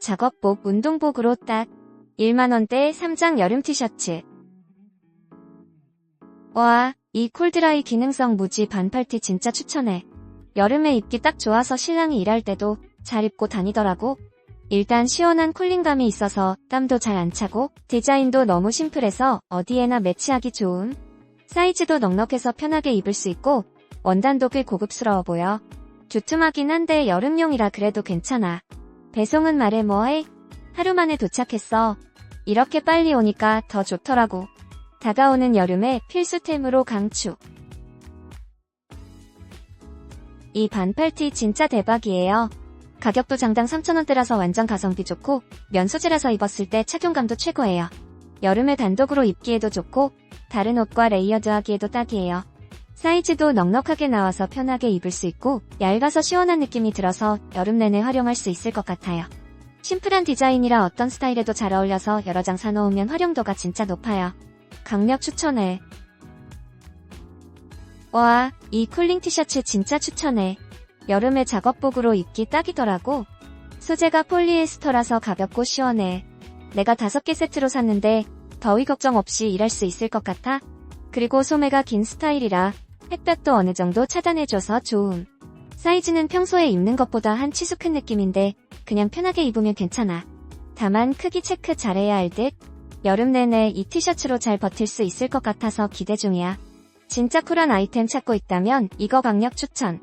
작업복, 운동복으로 딱 1만원대 3장 여름 티셔츠. 와, 이 콜드라이 기능성 무지 반팔티 진짜 추천해. 여름에 입기 딱 좋아서 신랑이 일할 때도 잘 입고 다니더라고. 일단 시원한 쿨링감이 있어서 땀도 잘 안 차고 디자인도 너무 심플해서 어디에나 매치하기 좋음. 사이즈도 넉넉해서 편하게 입을 수 있고 원단도 꽤 고급스러워 보여. 두툼하긴 한데 여름용이라 그래도 괜찮아. 배송은 말해 뭐해? 하루 만에 도착했어. 이렇게 빨리 오니까 더 좋더라고. 다가오는 여름에 필수템으로 강추. 이 반팔티 진짜 대박이에요. 가격도 장당 3,000원대라서 완전 가성비 좋고 면 소재라서 입었을 때 착용감도 최고예요. 여름에 단독으로 입기에도 좋고 다른 옷과 레이어드하기에도 딱이에요. 사이즈도 넉넉하게 나와서 편하게 입을 수 있고 얇아서 시원한 느낌이 들어서 여름 내내 활용할 수 있을 것 같아요. 심플한 디자인이라 어떤 스타일에도 잘 어울려서 여러 장 사놓으면 활용도가 진짜 높아요. 강력 추천해. 와, 이 쿨링 티셔츠 진짜 추천해. 여름에 작업복으로 입기 딱이더라고. 소재가 폴리에스터라서 가볍고 시원해. 내가 다섯 개 세트로 샀는데 더위 걱정 없이 일할 수 있을 것 같아. 그리고 소매가 긴 스타일이라 햇볕도 어느 정도 차단해줘서 좋음. 사이즈는 평소에 입는 것보다 한 치수 큰 느낌인데 그냥 편하게 입으면 괜찮아. 다만 크기 체크 잘해야 할 듯. 여름 내내 이 티셔츠로 잘 버틸 수 있을 것 같아서 기대 중이야. 진짜 쿨한 아이템 찾고 있다면 이거 강력 추천.